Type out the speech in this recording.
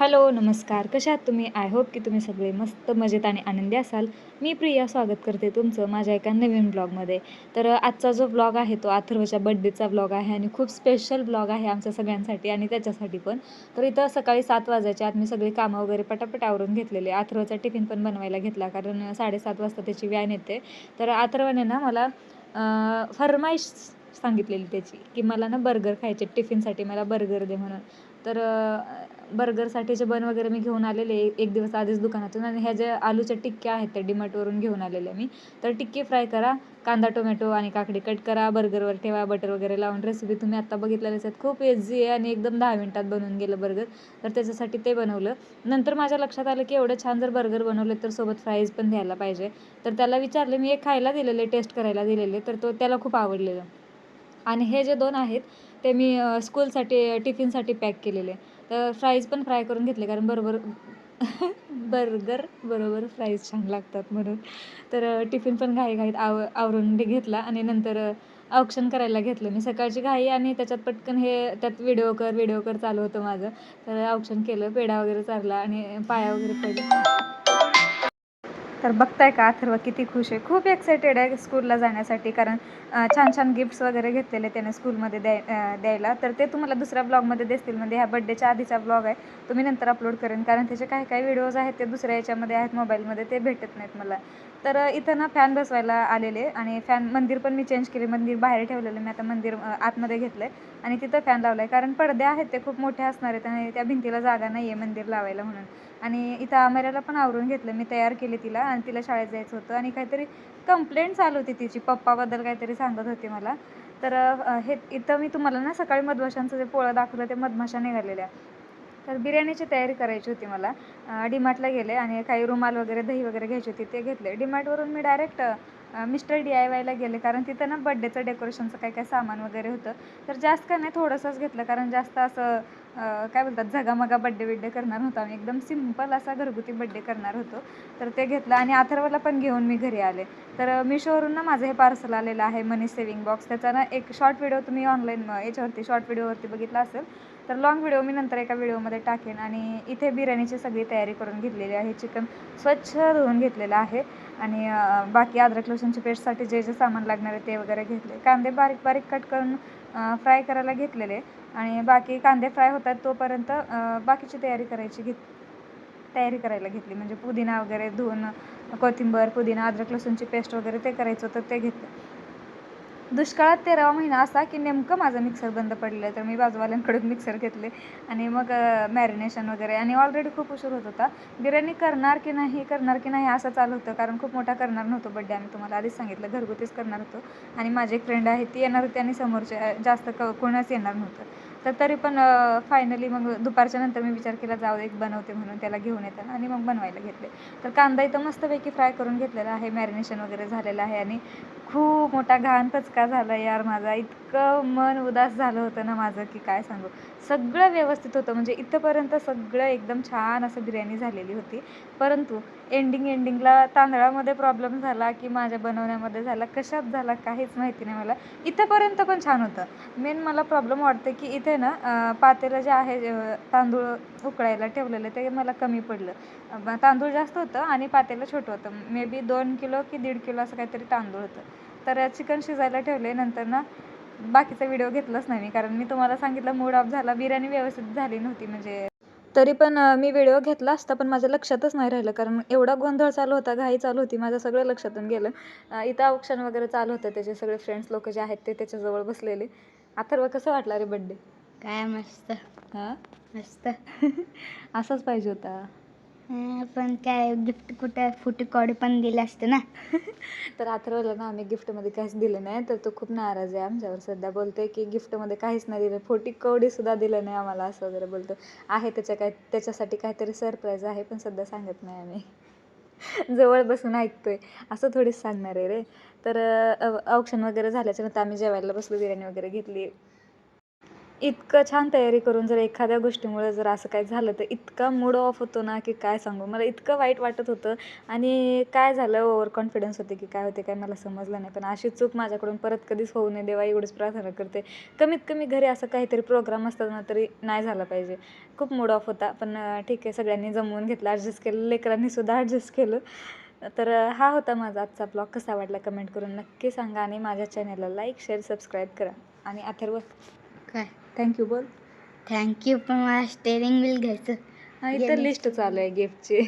Hello नमस्कार. कशा आहात तुम्ही? आय होप की तुम्ही सगळे मस्त मजेत आणि आनंदी असाल. मी प्रिया स्वागत करते तुमचं माझ्या एका नवीन ब्लॉगमध्ये तर आजचा जो ब्लॉग आहे तो अथर्वच्या बड्डेचा ब्लॉग आहे आणि खूप स्पेशल ब्लॉग आहे आमच्या सगळ्यांसाठी आणि त्याच्यासाठी पण. तर इथं सकाळी सात वाजायच्या आत मी सगळी कामं वगैरे पटापट आवरून घेतलेले. अथर्वचा टिफिन पण बनवायला घेतला कारण साडेसात वाजता त्याची व्यान येते तर अथर्वने ना मला फरमाईश सांगितलेली त्याची की मला ना बर्गर खायचे टिफिनसाठी मला बर्गर दे म्हणून. तर बर्गरसाठीचे बन वगैरे मी घेऊन आलेले एक दिवस आधीच दुकानातून आणि ह्या ज्या आलूच्या टिक्क्या आहेत त्या डिमटवरून घेऊन आलेल्या मी. तर टिक्की फ्राय करा कांदा टोमॅटो आणि काकडी कट करा बर्गरवर ठेवा बटर वगैरे लावून रेसिपी तुम्ही आत्ता बघितलेल्याच आहेत खूप इझी आहे आणि एकदम दहा मिनटात बनवून गेलं बर्गर. तर त्याच्यासाठी ते बनवलं. नंतर माझ्या लक्षात आलं की एवढं छान जर बर्गर बनवले तर सोबत फ्राईज पण द्यायला पाहिजे. तर त्याला विचारले मी एक खायला दिलेले टेस्ट करायला दिलेले तर तो त्याला खूप आवडलेलं. आणि हे जे दोन आहेत ते मी स्कूलसाठी टिफिनसाठी पॅक केलेले. तर फ्राईज पण फ्राय करून घेतले कारण बरोबर बर्गर बरोबर फ्राईज छान लागतात म्हणून. तर टिफिन पण घाई घाईत आव आवरून घेतला आणि नंतर औक्षण करायला घेतलं मी. सकाळची घाई आणि त्याच्यात पटकन हे त्यात व्हिडिओ कर व्हिडिओ कर चालू होतं माझं. तर औक्षण केलं पेढा वगैरे चारला आणि पाया वगैरे पडला. तर बघताय का? अथर्व किती खुश आहे. खूप एक्सायटेड आहे स्कूलला जाण्यासाठी. कारण छान छान गिफ्ट्स वगैरे घेतलेले त्याने स्कूलमध्ये द्याय द्यायला. तर ते तुम्हाला दुसऱ्या ब्लॉगमध्ये दिसतील. म्हणजे ह्या बड्डेच्या आधीचा ब्लॉग आहे. तो मी नंतर अपलोड करेन. कारण त्याचे काही काही व्हिडिओज आहेत ते दुसऱ्या याच्यामध्ये आहेत मोबाईलमध्ये ते भेटत नाहीत मला. तर इथं ना फॅन बसवायला आलेले आणि फॅन मंदिर पण मी चेंज केले. मंदिर बाहेर ठेवलेलं. मी आता मंदिर आतमध्ये घेतलं आहे आणि तिथं फॅन लावला आहे कारण पडदे आहेत ते खूप मोठे असणार आहेत आणि त्या भिंतीला जागा नाही आहे मंदिर लावायला म्हणून. आणि इथं आमऱ्याला पण आवरून घेतलं. मी तयार केली तिला आणि तिला शाळेत जायचं होतं आणि काहीतरी कंप्लेंट चालू होती तिची. पप्पाबद्दल काहीतरी सांगत होती मला. तर हे इथं मी तुम्हाला ना सकाळी मधमाशांचं जे पोळं दाखवलं ते मधमाशा निघालेल्या. तर बिर्याणीची तयारी करायची होती मला. डीमार्टला गेले आणि काही रुमाल वगैरे दही वगैरे घ्यायची होती ते घेतले. डीमार्टवरून मी डायरेक्ट मिस्टर डी आय वायला गेले कारण तिथं ना बड्डेचं डेकोरेशनचं काय काय सामान वगैरे होतं. तर जास्त काय नाही थोडंसंच घेतलं कारण जास्त असं काय बोलतात झगामगा बड्डे बिड्डे करणार होतो आम्ही. एकदम सिंपल असा घरगुती बड्डे करणार होतो. तर ते घेतलं आणि अथर्वला पण घेऊन मी घरी आले. तर मिशोवरून ना माझं हे पार्सल आलेलं आहे मनी सेविंग बॉक्स त्याचा ना एक शॉर्ट व्हिडिओ तुम्ही ऑनलाईन याच्यावरती शॉर्ट व्हिडिओवरती बघितला असेल. तर लॉंग व्हिडिओ मी नंतर एका व्हिडिओमध्ये टाकेन आणि इथे बिर्याणीची सगळी तयारी करून घेतलेली आहे. चिकन स्वच्छ धुवून घेतलेलं आहे. आणि बाकी अद्रक लसूणच्या पेस्टसाठी जे जे सामान लागणार आहे ते वगैरे घेतले. कांदे बारीक बारीक कट करून फ्राय करायला घेतलेले. आणि बाकी कांदे फ्राय होतात तोपर्यंत बाकीची तयारी करायची घेत तयारी करायला घेतली. म्हणजे पुदिना वगैरे धुवून कोथिंबर पुदिना अद्रक लसूणची पेस्ट वगैरे ते करायचं होतं ते घेतलं. दुष्काळात तेरावा महिना असा की नेमकं माझं मिक्सर बंद पडलं तर मी बाजूवाल्यांकडून मिक्सर घेतले. आणि मग मॅरिनेशन वगैरे. आणि ऑलरेडी खूप उशीर होत होता. बिर्याणी करणार की नाही करणार की नाही असं चालू होतं. कारण खूप मोठा करणार नव्हतो बड्डे आम्ही तुम्हाला आधीच सांगितलं घरगुतीच करणार होतो. आणि माझी एक फ्रेंड आहे ती येणार होती आणि समोरचे जास्त क कोणाच येणार नव्हतं. तर तरी पण फायनली मग दुपारच्या नंतर मी विचार केला जाऊ दे, एक बनवते म्हणून त्याला घेऊन येताना. आणि मग बनवायला घेतले. तर कांदा इथं मस्तपैकी फ्राय करून घेतलेला आहे. मॅरिनेशन वगैरे झालेलं आहे. आणि खूप मोठा घाण पचका झाला यार माझा. इतकं मन उदास झालं होतं ना माझं की काय सांगू. सगळं व्यवस्थित होतं. म्हणजे इथंपर्यंत सगळं एकदम छान असं बिर्याणी झालेली होती. परंतु एंडिंग एंडिंगला तांदळामध्ये प्रॉब्लेम झाला की माझ्या बनवण्यामध्ये झाला कशात झाला काहीच माहिती नाही मला. इथंपर्यंत पण छान होतं. मेन मला प्रॉब्लेम वाटतं की इथे ना पातेलं जे आहे तांदूळ उकळायला ठेवलेलं ते मला कमी पडलं. तांदूळ जास्त होतं आणि पातेलं छोटं होतं. मे बी दोन किलो की दीड किलो असं काहीतरी तांदूळ होतं. तर चिकन शिजायला ठेवले नंतर ना बाकीचा व्हिडिओ घेतलाच नाही मी कारण मी तुम्हाला सांगितलं मूड ऑफ झाला बिर्याणी व्यवस्थित झाली नव्हती. म्हणजे तरी पण मी व्हिडिओ घेतला असता पण माझ्या लक्षातच नाही राहिलं. कारण एवढा गोंधळ चालू होता घाई चालू होती माझं सगळं लक्षातून गेलं. इथं औक्षण वगैरे चालू होतं त्याचे सगळे फ्रेंड्स लोक जे आहेत ते त्याच्याजवळ बसलेले. अथर्व कसं वाटला रे बड्डे काय मस्त. हां? मस्त. असाच पाहिजे होता. पण काय गिफ्ट कुठं फुटी कॉडी पण दिलं असतं ना. तर अथर्वला ना आम्ही गिफ्टमध्ये काहीच दिलं नाही तर तो खूप नाराज आहे आमच्यावर. सध्या बोलतोय की गिफ्टमध्ये काहीच नाही दिलं फोटी कवडी सुद्धा दिलं नाही आम्हाला असं वगैरे बोलतो आहे त्याच्या काय त्याच्यासाठी काहीतरी सरप्राईज आहे पण सध्या सांगत नाही आम्ही. जवळ बसून ऐकतोय. असं थोडीच सांगणार आहे रे. तर औक्षण वगैरे झाल्याच्यानंतर आम्ही जेवायला बसलो बिर्याणी वगैरे घेतली. इतकं छान तयारी करून जर एखाद्या गोष्टीमुळे जर असं काही झालं तर इतका मूड ऑफ होतो ना की काय सांगू? मला इतकं वाईट वाटत होतं आणि काय झालं? ओव्हर कॉन्फिडन्स होते की काय होते काय मला समजलं नाही. पण अशी चूक माझ्याकडून परत कधीच होऊ नये. देवा एवढीच प्रार्थना करते. कमीत कमी घरी असं काहीतरी प्रोग्राम असतात ना तरी नाही झाला पाहिजे. खूप मूड ऑफ होता पण ठीक आहे सगळ्यांनी जमवून घेतलं ॲडजस्ट केलं लेकरांनी सुद्धा ॲडजस्ट केलं. तर हा होता माझा आजचा ब्लॉग कसा वाटला कमेंट करून नक्की सांगा आणि माझ्या चॅनलला लाईक शेअर सबस्क्राईब करा. आणि अथर्व काय? थँक्यू बोल. थँक्यू पण मला स्टेरिंग व्हील घ्यायचं. हा मी- लिस्ट चालू आहे गिफ्टची